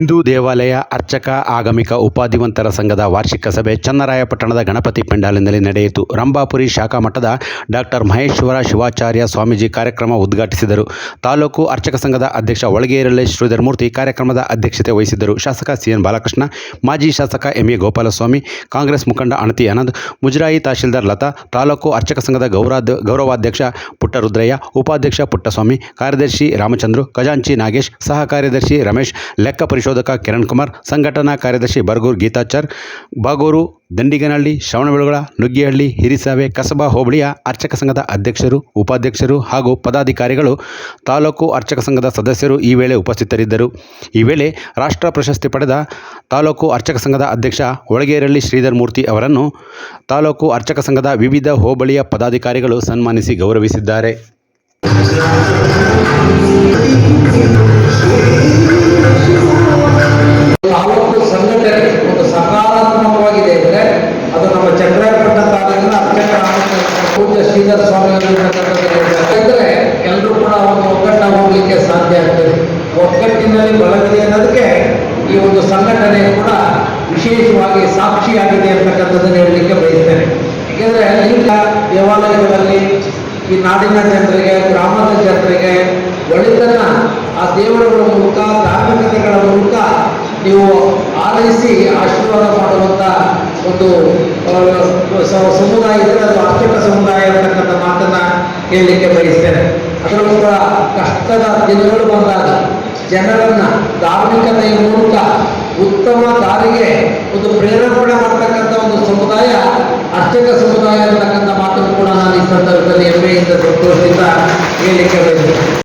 ಹಿಂದೂ ದೇವಾಲಯ ಅರ್ಚಕ ಆಗಮಿಕ ಉಪಾಧಿವಂತರ ಸಂಘದ ವಾರ್ಷಿಕ ಸಭೆ ಚನ್ನರಾಯಪಟ್ಟಣದ ಗಣಪತಿ ಪೆಂಡಾಲಿನಲ್ಲಿ ನಡೆಯಿತು. ರಂಭಾಪುರಿ ಶಾಖಾ ಮಠದ ಡಾಕ್ಟರ್ ಮಹೇಶ್ವರ ಶಿವಾಚಾರ್ಯ ಸ್ವಾಮೀಜಿ ಕಾರ್ಯಕ್ರಮ ಉದ್ಘಾಟಿಸಿದರು. ತಾಲೂಕು ಅರ್ಚಕ ಸಂಘದ ಅಧ್ಯಕ್ಷ ಒಳಗೇರಳೆ ಶ್ರೀಧರಮೂರ್ತಿ ಕಾರ್ಯಕ್ರಮದ ಅಧ್ಯಕ್ಷತೆ ವಹಿಸಿದ್ದರು. ಶಾಸಕ ಸಿಎನ್ ಬಾಲಕೃಷ್ಣ, ಮಾಜಿ ಶಾಸಕ ಎಂಎ ಗೋಪಾಲಸ್ವಾಮಿ, ಕಾಂಗ್ರೆಸ್ ಮುಖಂಡ ಅಣತಿ ಆನಂದ್, ಮುಜರಾಯಿ ತಹಶೀಲ್ದಾರ್ ಲತಾ, ತಾಲೂಕು ಅರ್ಚಕ ಸಂಘದ ಗೌರಾಧ್ಯ ಗೌರವಾಧ್ಯಕ್ಷ ಪುಟ್ಟರುದ್ರಯ್ಯ, ಉಪಾಧ್ಯಕ್ಷ ಪುಟ್ಟಸ್ವಾಮಿ, ಕಾರ್ಯದರ್ಶಿ ರಾಮಚಂದ್ರು, ಖಜಾಂಚಿ ನಾಗೇಶ್ ಸಹ ಕಾರ್ಯದರ್ಶಿ ರಮೇಶ್ ಲೆಕ್ಕ ಪರಿಶೋಧಕ ಕಿರಣ್ ಕುಮಾರ್, ಸಂಘಟನಾ ಕಾರ್ಯದರ್ಶಿ ಬರಗೂರು ಗೀತಾಚಾರ್, ಬಾಗೂರು ದಂಡಿಗನಹಳ್ಳಿ, ಶ್ರವಣಬೆಳಗೊಳ, ನುಗ್ಗಿಹಳ್ಳಿ, ಹಿರಿಸಾವೆ, ಕಸಬಾ ಹೋಬಳಿಯ ಅರ್ಚಕ ಸಂಘದ ಅಧ್ಯಕ್ಷರು, ಉಪಾಧ್ಯಕ್ಷರು ಹಾಗೂ ಪದಾಧಿಕಾರಿಗಳು, ತಾಲೂಕು ಅರ್ಚಕ ಸಂಘದ ಸದಸ್ಯರು ಈ ವೇಳೆ ಉಪಸ್ಥಿತರಿದ್ದರು. ಈ ವೇಳೆ ರಾಷ್ಟ್ರ ಪ್ರಶಸ್ತಿ ಪಡೆದ ತಾಲೂಕು ಅರ್ಚಕ ಸಂಘದ ಅಧ್ಯಕ್ಷ ಒಳಗೇರಳ್ಳಿ ಶ್ರೀಧರ್ ಮೂರ್ತಿ ಅವರನ್ನು ತಾಲೂಕು ಅರ್ಚಕ ಸಂಘದ ವಿವಿಧ ಹೋಬಳಿಯ ಪದಾಧಿಕಾರಿಗಳು ಸನ್ಮಾನಿಸಿ ಗೌರವಿಸಿದ್ದಾರೆ. ತಾಲೂಕು ಸಂಘಟನೆ ಒಂದು ಸಕಾರಾತ್ಮಕವಾಗಿದೆ ಅಂದ್ರೆ ಅದು ನಮ್ಮ ಚಂದ್ರಾಯಪಟ್ಟಣ ತಾಲೂಕಿನ ಅತ್ಯಂತ ಪೂಜ್ಯ ಶ್ರೀಧರ ಸ್ವಾಮಿ ಯಾಕಂದ್ರೆ ಎಲ್ಲರೂ ಕೂಡ ಒಂದು ಒಗ್ಗಟ್ಟ ಹೋಗಲಿಕ್ಕೆ ಸಾಧ್ಯ ಆಗ್ತದೆ. ಒಗ್ಗಟ್ಟಿನಲ್ಲಿ ಬಳಗಿದೆ ಅನ್ನೋದಕ್ಕೆ ಈ ಒಂದು ಸಂಘಟನೆ ಕೂಡ ವಿಶೇಷವಾಗಿ ಸಾಕ್ಷಿಯಾಗಿದೆ ಅಂತಕ್ಕಂಥದ್ದನ್ನು ಹೇಳಲಿಕ್ಕೆ ಬಯಸ್ತೇನೆ. ಯಾಕೆಂದ್ರೆ ಈಗ ದೇವಾಲಯಗಳಲ್ಲಿ ಈ ನಾಡಿನ ಜನರಿಗೆ ಗ್ರಾಮದ ಜನರಿಗೆ ಒಳಿತನ್ನ ಆ ದೇವರುಗಳ ಮೂಲಕ, ಧಾರ್ಮಿಕತೆಗಳ ಮೂಲಕ ನೀವು ಆರೈಸಿ ಆಶೀರ್ವಾದ ಮಾಡುವಂತ ಒಂದು ಸಮುದಾಯ ಇದ್ರೆ ಅದು ಅರ್ಚಕ ಸಮುದಾಯ ಅಂತಕ್ಕಂಥ ಮಾತನ್ನ ಹೇಳಲಿಕ್ಕೆ ಬಯಸ್ತೇನೆ. ಅದರಲ್ಲೂ ಕೂಡ ಕಷ್ಟದ ದಿನಗಳು ಬಂದಾಗ ಜನರನ್ನ ಧಾರ್ಮಿಕತೆಯ ಮೂಲಕ ಉತ್ತಮ ದಾರಿಗೆ ಒಂದು ಪ್ರೇರೇಪಣೆ ಮಾಡ್ತಕ್ಕಂಥ ಒಂದು ಸಮುದಾಯ ಅರ್ಚಕ ಸಮುದಾಯ ಅಂತಕ್ಕಂಥ ಮಾತನ್ನು ಕೂಡ ನಾನು ಈ ಸಂದರ್ಭದಲ್ಲಿ ಹೆಮ್ಮೆಯಿಂದ ಸಂತೋಷದಿಂದ ಹೇಳಲಿಕ್ಕೆ ಬಯಸ್ತೇನೆ.